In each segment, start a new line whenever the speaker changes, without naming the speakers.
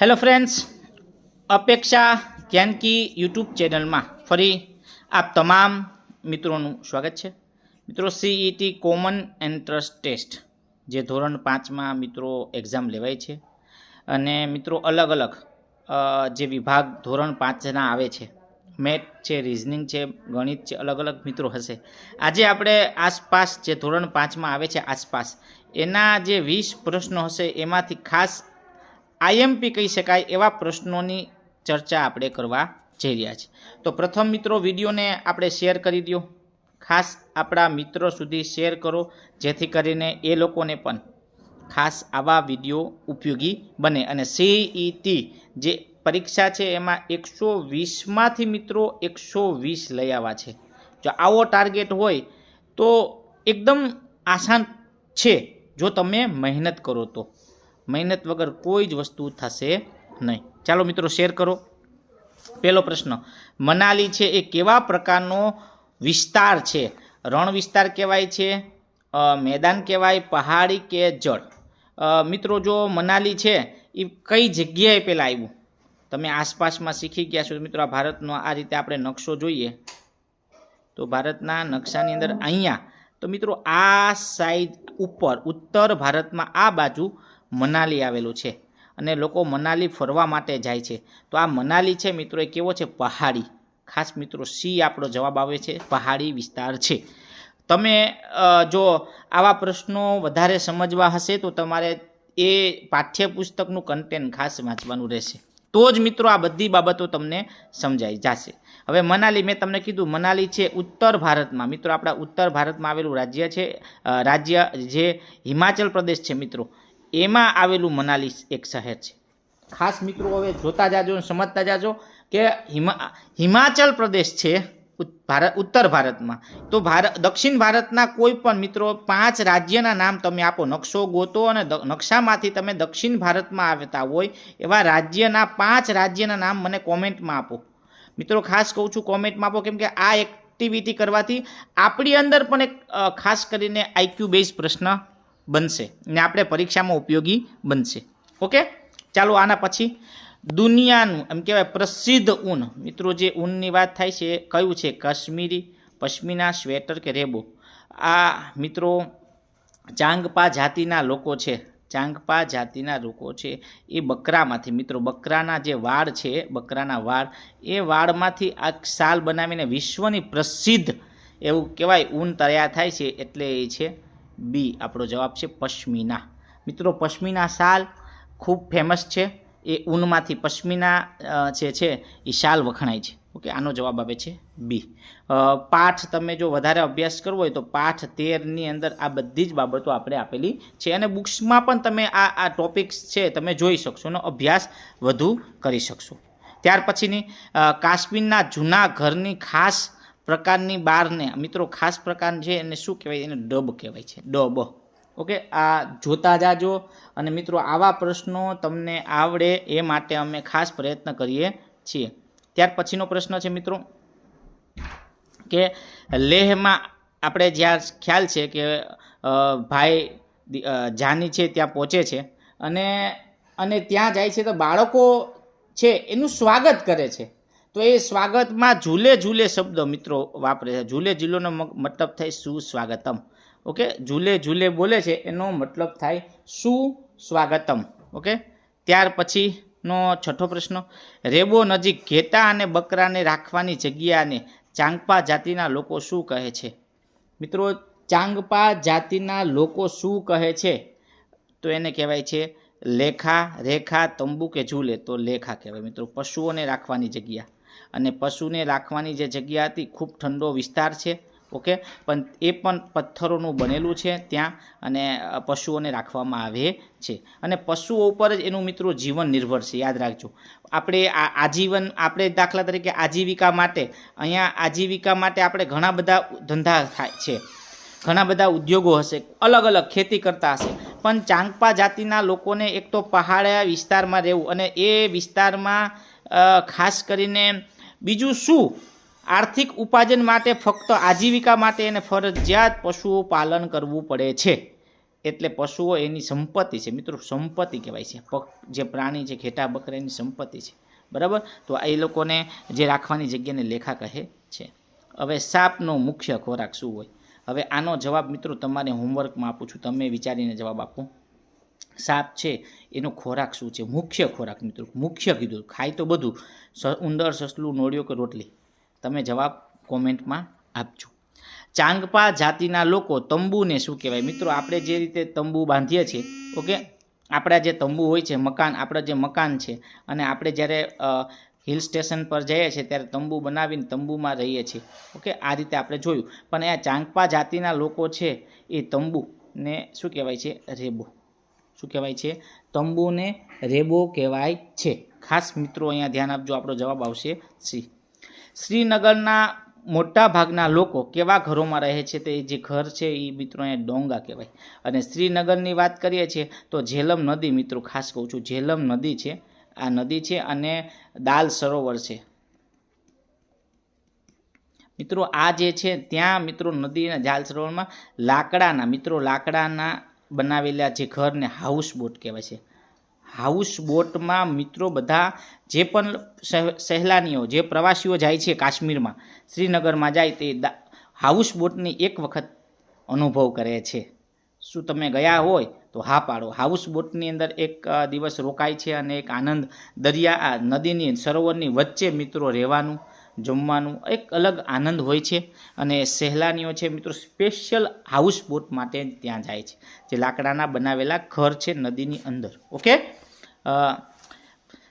Hello friends અપેક્ષા Gyanki YouTube ચેનલમાં ફરી આપ તમામ મિત્રોનું સ્વાગત છે. મિત્રો સીઈટી કોમન એન્ટ્રન્સ ટેસ્ટ જે ધોરણ પાંચમાં મિત્રો એક્ઝામ લેવાય છે. અને મિત્રો અલગ અલગ જે વિભાગ ધોરણ પાંચના આવે છે. મેથ છે રિઝનિંગ છે, ગણિત છે, અલગ અલગ મિત્રો હશે. આજે આપણે આસપાસ જે ધોરણ પાંચમાં આવે છે આસપાસ, એના જે વીસ પ્રશ્નો હશે એમાંથી ખાસ આઈએમપી કહી શકાય એવા પ્રશ્નોની ચર્ચા આપણે કરવા જઈ રહ્યા છીએ. તો પ્રથમ મિત્રો, વિડીયોને આપણે શેર કરી દો ખાસ આપણા મિત્રો સુધી શેર કરો, જેથી કરીને એ લોકોને પણ ખાસ આવા વીડિયો ઉપયોગી બને. અને સીઈટી જે પરીક્ષા છે, એમાં એકસો વીસમાંથી મિત્રો એકસો વીસ લઈ આવ્યા છે. જો આવો ટાર્ગેટ હોય, તો એકદમ આસાન છે, જો તમે મહેનત કરો તો. મહેનત વગર કોઈ જ વસ્તુ થશે નહીં. ચાલો મિત્રો, શેર કરો. પહેલો પ્રશ્ન, મનાલી છે એ કેવા પ્રકારનો વિસ્તાર છે? રણ વિસ્તાર કહેવાય છે મેદાન કહેવાય, પહાડી કે જળ? મિત્રો, જો મનાલી છે એ કઈ જગ્યાએ પહેલાં આવ્યું? તમે આસપાસમાં શીખી ગયા છો. મિત્રો, આ ભારતનો આ રીતે આપણે નકશો જોઈએ. તો ભારતના નકશાની અંદર અહીંયા. તો મિત્રો, આ સાઈડ ઉપર, ઉત્તર ભારતમાં આ બાજુ મનાલી આવેલું છે અને લોકો મનાલી ફરવા માટે જાય છે. તો આ મનાલી છે મિત્રો, એ કેવો છે? પહાડી. ખાસ મિત્રો, સી આપણો જવાબ આવે છે, પહાડી વિસ્તાર છે. તમે જો આવા પ્રશ્નો વધારે સમજવા હશે તો તમારે એ પાઠ્યપુસ્તકનું કન્ટેન્ટ ખાસ વાંચવાનું રહેશે. તો જ મિત્રો આ બધી બાબતો તમને સમજાઈ જશે. હવે મનાલી, મેં તમને કીધું, મનાલી છે ઉત્તર ભારતમાં. મિત્રો, આપણા ઉત્તર ભારતમાં આવેલું રાજ્ય છે રાજ્ય જે હિમાચલ પ્રદેશ છે મિત્રો. એમાં આવેલું મનાલી એક શહેર છે. ખાસ મિત્રો હવે જોતા જાજો સમજતા જાજો કે હિમા, હિમાચલ પ્રદેશ છે ભારત, ઉત્તર ભારતમાં. તો ભારત દક્ષિણ ભારતના કોઈ પણ મિત્રો પાંચ રાજ્યના નામ તમે આપો, નકશો, ગોતો અને નકશામાંથી તમે દક્ષિણ ભારતમાં આવતા હોય એવા રાજ્યના પાંચ રાજ્યના નામ મને કોમેન્ટમાં આપો. મિત્રો ખાસ કહું છું, કોમેન્ટમાં આપો કેમ કે આ એક્ટિવિટી કરવાથી આપણી અંદર પણ એક ખાસ કરીને આઈક્યુ બેઝ પ્રશ્ન બનશે ને આપણે પરીક્ષામાં ઉપયોગી બનશે. ઓકે? ચાલો આના પછી દુનિયાનું એમ કહેવાય પ્રસિદ્ધ ઊન. મિત્રો, જે ઊનની વાત થાય છે કયું છે? કાશ્મીરી પશ્મિના સ્વેટર કે રેબો? આ મિત્રો ચાંગપા જાતિના લોકો છે. ચાંગપા જાતિના લોકો છે એ બકરામાંથી. મિત્રો, બકરાના જે વાળ છે, બકરાના વાળ, એ વાળમાંથી આ શાલ બનાવીને વિશ્વની પ્રસિદ્ધ એવું કહેવાય ઊન તૈયાર થાય છે એટલે એ છે બી, આપણો જવાબ છે પશ્મિના. મિત્રો, પશ્મિના શાલ ખૂબ ફેમસ છે. એ ઊનમાંથી પશ્મિના જે છે, એ શાલ વખણાય છે. ઓકે, આનો જવાબ આવે છે બી. પાઠ તમે જો વધારે અભ્યાસ કરવો હોય તો પાઠ તેરની અંદર આ બધી જ બાબતો આપણે આપેલી છે અને બુક્સમાં પણ તમે આ આ ટોપિક્સ છે તમે જોઈ શકશો અને અભ્યાસ વધુ કરી શકશો. ત્યાર પછીની કાશ્મીરના જૂના ઘરની ખાસ પ્રકારની બારને, મિત્રો ખાસ પ્રકાર છે એને શું કહેવાય? એને ડબ કહેવાય છે, ડબ. ઓકે? આ જોતા જાજો અને મિત્રો આવા પ્રશ્નો તમને આવડે એ માટે અમે ખાસ પ્રયત્ન કરીએ છીએ. ત્યાર પછીનો પ્રશ્ન છે મિત્રો, કે લેહમાં આપણે જ્યાં ખ્યાલ છે કે ભાઈ જાની છે ત્યાં પહોંચે છે અને અને ત્યાં જાય છે તો બાળકો છે એનું સ્વાગત કરે છે. તો એ સ્વાગતમાં ઝૂલે ઝૂલે શબ્દ મિત્રો વાપરે છે. ઝૂલે ઝૂલોનો મતલબ થાય સુસ્વાગતમ ઓકે? ઝૂલે ઝૂલે બોલે છે, એનો મતલબ થાય સુસ્વાગતમ ઓકે? ત્યાર પછીનો છઠ્ઠો પ્રશ્ન. રેબો નજીક ઘેટા અને બકરાને રાખવાની જગ્યાને ચાંગપા જાતિના લોકો શું કહે છે? મિત્રો, ચાંગપા જાતિના લોકો શું કહે છે? તો એને કહેવાય છે લેખા, રેખા, તંબુ કે ઝૂલે. તો લેખા કહેવાય મિત્રો. પશુઓને રાખવાની જગ્યા. અને પશુને રાખવાની જે જગ્યા હતી ખૂબ ઠંડો વિસ્તાર છે, ઓકે? પણ એ પણ પથ્થરોનું બનેલું છે ત્યાં અને પશુઓને રાખવામાં આવે છે. અને પશુઓ ઉપર જ એનું મિત્રો જીવન નિર્ભર છે, યાદ રાખજો. આપણે આજીવન, આપણે દાખલા તરીકે આજીવિકા માટે, અહીંયા આજીવિકા માટે આપણે ઘણા બધા ધંધા થાય છે. ઘણા બધા ઉદ્યોગો હશે, અલગ અલગ ખેતી કરતા હશે. પણ ચાંગપા જાતિના લોકોને એક તો પહાડિયા વિસ્તારમાં રહેવું અને એ વિસ્તારમાં ખાસ કરીને બીજું શું? આર્થિક ઉપાર્જન માટે ફક્ત આજીવિકા માટે એને ફરજિયાત પશુઓ પાલન કરવું પડે છે. એટલે પશુઓ એની સંપત્તિ છે. મિત્રો, સંપત્તિ કહેવાય છે. પક, જે પ્રાણી છે, ઘેટા બકરા, એની સંપત્તિ છે. બરાબર? તો એ લોકોને જે રાખવાની જગ્યાને લેખા કહે છે. હવે સાપનો મુખ્ય ખોરાક શું હોય? હવે આનો જવાબ, મિત્રો, તમારે હોમવર્કમાં આપું છું. તમે વિચારીને જવાબ આપો. સાપ છે, એનો ખોરાક શું છે? મુખ્ય ખોરાક મિત્રો, મુખ્ય કીધું. ખાય તો બધું. સ- ઉંદર, સસલું, નોળિયો કે રોટલી? તમે જવાબ કોમેન્ટમાં આપજો. ચાંગપા જાતિના લોકો તંબુને શું કહેવાય? મિત્રો, આપણે જે રીતે તંબુ બાંધીએ છીએ, ઓકે? આપણા જે તંબુ હોય છે, મકાન, આપણા જે મકાન છે, અને આપણે જ્યારે હિલ સ્ટેશન પર જઈએ છીએ, ત્યારે તંબુ બનાવીને તંબુમાં રહીએ છીએ, ઓકે? આ રીતે આપણે જોયું. પણ આ ચાંગપા જાતિના લોકો છે, એ તંબુને શું કહેવાય છે? રેબો. શું કહેવાય છે? તંબુને રેબો કહેવાય છે. ખાસ મિત્રો, અહીંયા ધ્યાન આપજો, આપણો જવાબ આવશે સી. શ્રીનગરના મોટા ભાગના લોકો કેવા ઘરોમાં રહે છે તે જે ઘર છે એ મિત્રો અહીંયા ડોંગા કહેવાય. અને શ્રીનગરની વાત કરીએ છીએ તો ઝેલમ નદી, મિત્રો, ખાસ કહું છું, ઝેલમ નદી છે. આ નદી છે અને દાલ સરોવર છે. મિત્રો, આ જે છે, ત્યાં મિત્રો નદીના જાલ સરોવરમાં લાકડાના, મિત્રો, લાકડાના બનાવેલા જે ઘરને હાઉસ બોટ કહેવાય છે. હાઉસ બોટમાં મિત્રો બધા જે પણ સહ- સહેલાનીઓ, જે પ્રવાસીઓ જાય છે કાશ્મીરમાં, શ્રીનગરમાં જાય તે હાઉસ બોટની એક વખત અનુભવ કરે છે. શું તમે ગયા હોય તો હા પાડો. હાઉસ બોટની અંદર એક દિવસ રોકાય છે અને એક આનંદ દરિયા નદીની, સરોવરની વચ્ચે મિત્રો રહેવાનું જમવાનું એક અલગ આનંદ હોય છે અને સહેલાનીઓ છે મિત્રો સ્પેશિયલ હાઉસ બોટ માટે ત્યાં જાય છે. જે લાકડાના બનાવેલા ઘર છે નદીની અંદર. ઓકે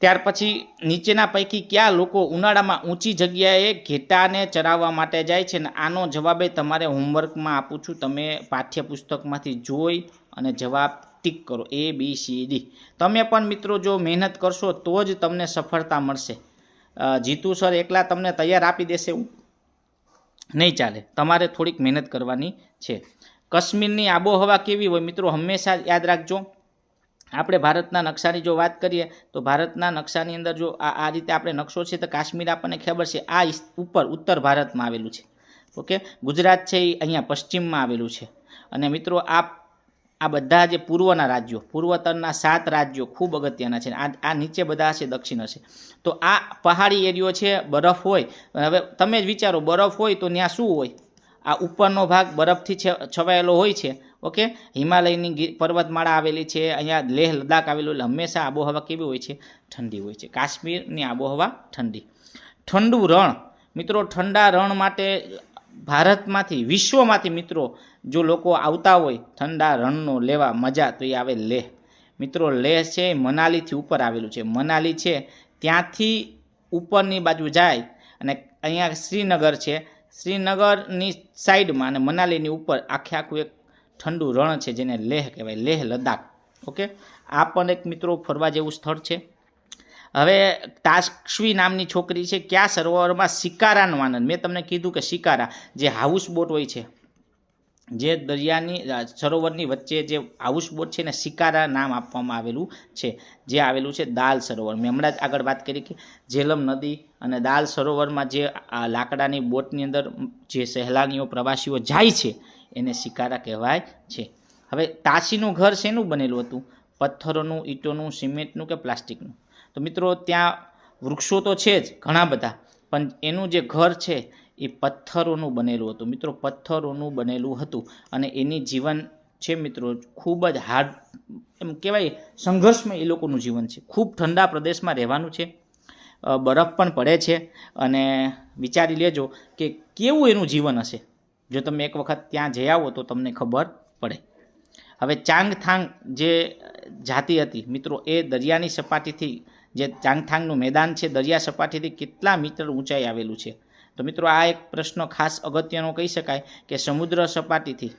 ત્યાર પછી નીચેના પૈકી કયા લોકો ઉનાળામાં ઊંચી જગ્યાએ ઘેટાને ચરાવવા માટે જાય છે અને આનો જવાબ એ તમારે હોમવર્કમાં આપું છું. તમે પાઠ્યપુસ્તકમાંથી જોઈ અને જવાબ ટીક કરો. એ બી સી ડી તમે પણ મિત્રો જો મહેનત કરશો તો જ તમને સફળતા મળશે. જીતુ સર એકલા તમને તૈયાર આપી દેશે એવું? નહીં ચાલે. તમારે થોડીક મહેનત કરવાની છે. કાશ્મીરની આબોહવા કેવી હોય મિત્રો હંમેશા યાદ રાખજો. આપણે ભારતના નકશાની જો વાત કરીએ, તો ભારતના નકશાની અંદર જો આ આ રીતે આપણે નકશો છે, તો કાશ્મીર આપણને ખબર છે, આ ઉપર ઉત્તર ભારતમાં આવેલું છે. ઓકે? ગુજરાત છે એ અહીંયા પશ્ચિમમાં આવેલું છે. અને મિત્રો આ આ બધા જે પૂર્વના રાજ્યો પૂર્વતરના સાત રાજ્યો ખૂબ અગત્યના છે આ આ નીચે બધા હશે, દક્ષિણ હશે. તો આ પહાડી એરિયો છે, બરફ હોય. હવે તમે જ વિચારો, બરફ હોય તો ત્યાં શું હોય? આ ઉપરનો ભાગ બરફથી છવાયેલો હોય છે, ઓકે? હિમાલયની પર્વતમાળા આવેલી છે, અહીંયા લેહ લદ્દાખ આવેલું, એટલે હંમેશા આબોહવા કેવી હોય છે? ઠંડી હોય છે. કાશ્મીરની આબોહવા ઠંડી. ઠંડુ રણ. મિત્રો, ઠંડા રણ માટે ભારતમાંથી, વિશ્વમાંથી મિત્રો જો લોકો આવતા હોય, ઠંડા રણનો લેવા મજા, તો એ આવે લેહ. મિત્રો, લેહ છે મનાલીથી ઉપર આવેલું છે. મનાલી છે, ત્યાંથી ઉપરની બાજુ જાય અને અહીંયા શ્રીનગર છે. શ્રીનગરની સાઈડમાં અને મનાલીની ઉપર આખે આખું એક ઠંડુ રણ છે જેને લેહ કહેવાય, લેહ લદ્દાખ. ઓકે? આ પણ એક મિત્રો ફરવા જેવું સ્થળ છે. હવે તાસ્વી નામની છોકરી છે, કયા સરોવરમાં શિકારાનું આનંદ? મેં તમને કીધું કે શિકારા, જે હાઉસ બોટ હોય છે, જે દરિયાની સરોવરની વચ્ચે જે હાઉસ બોટ છે એને શિકારા નામ આપવામાં આવેલું છે, જે આવેલું છે દાલ સરોવર. મેં હમણાં જ આગળ વાત કરી કે ઝેલમ નદી અને દાલ સરોવરમાં જે લાકડાની બોટની અંદર જે સહેલાનીઓ પ્રવાસીઓ જાય છે, એને શિકારા કહેવાય છે. હવે તાસીનું ઘર શેનું બનેલું હતું? પથ્થરોનું, ઈંટોનું, સિમેન્ટનું કે પ્લાસ્ટિકનું? તો મિત્રો ત્યાં વૃક્ષો તો છે જ ઘણા બધા, પણ એનું જે ઘર છે એ પથ્થરોનું બનેલું હતું. મિત્રો, પથ્થરોનું બનેલું હતું અને એની જીવન છે મિત્રો ખૂબ જ હાર્ડ, એમ કહેવાય સંઘર્ષમાં એ લોકોનું જીવન છે. ખૂબ ઠંડા પ્રદેશમાં રહેવાનું છે બરફ પણ પડે છે અને વિચારી લેજો કે કેવું એનું જીવન હશે. જો તમે એક વખત ત્યાં જઈ આવો તો તમને ખબર પડે. હવે ચાંગથાંગ જે જાતિ હતી, મિત્રો, એ દરિયાની સપાટીથી જે ચાંગથાંગનું મેદાન છે, દરિયા સપાટીથી કેટલા મીટર ઊંચાઈ આવેલું છે? તો મિત્રો, આ એક પ્રશ્ન ખાસ અગત્યનો કહી શકાય કે સમુદ્ર સપાટીથી,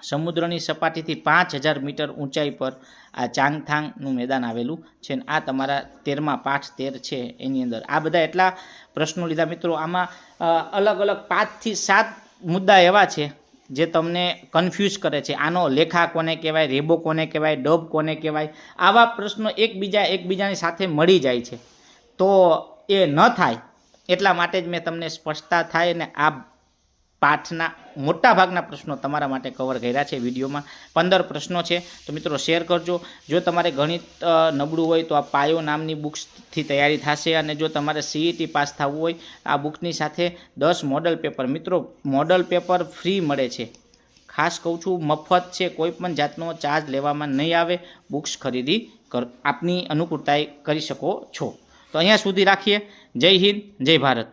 સમુદ્રની સપાટીથી પાંચ હજાર મીટર ઊંચાઈ પર આ ચાંગથાંગનું મેદાન આવેલું છે અને આ તમારા તેરમા પાઠ તેર છે એની અંદર. આ બધા એટલા પ્રશ્નો લીધા. મિત્રો, આમાં અલગ અલગ પાંચથી સાત મુદ્દા એવા છે જે તમને કન્ફ્યુઝ કરે છે. આનો લેખા કોને કહેવાય, રેબો કોને કહેવાય, ડબ કોને કહેવાય, આવા પ્રશ્નો એકબીજા એકબીજાની સાથે મળી જાય છે. તો એ ન થાય. એટલા માટે જ મેં તમને સ્પષ્ટતા થાય અને આ પાઠના મોટા ભાગના પ્રશ્નો તમારા માટે કવર કર્યા છે વિડીયોમાં. પંદર પ્રશ્નો છે. તો મિત્રો શેર કરજો. જો તમારે ગણિત નબળું હોય તો આ પાયો નામની બુક્સથી તૈયારી થશે અને જો તમારે સીઈટી પાસ થવું હોય, આ બુકની સાથે દસ મોડલ પેપર મિત્રો મોડલ પેપર ફ્રી મળે છે. ખાસ કહું છું, મફત છે. કોઈ પણ જાતનો ચાર્જ લેવામાં નહીં આવે. બુક્સ ખરીદી કર, આપની અનુકૂળતાએ કરી શકો છો. તો અહીંયા સુધી રાખીએ. જય હિન્દ, જય ભારત.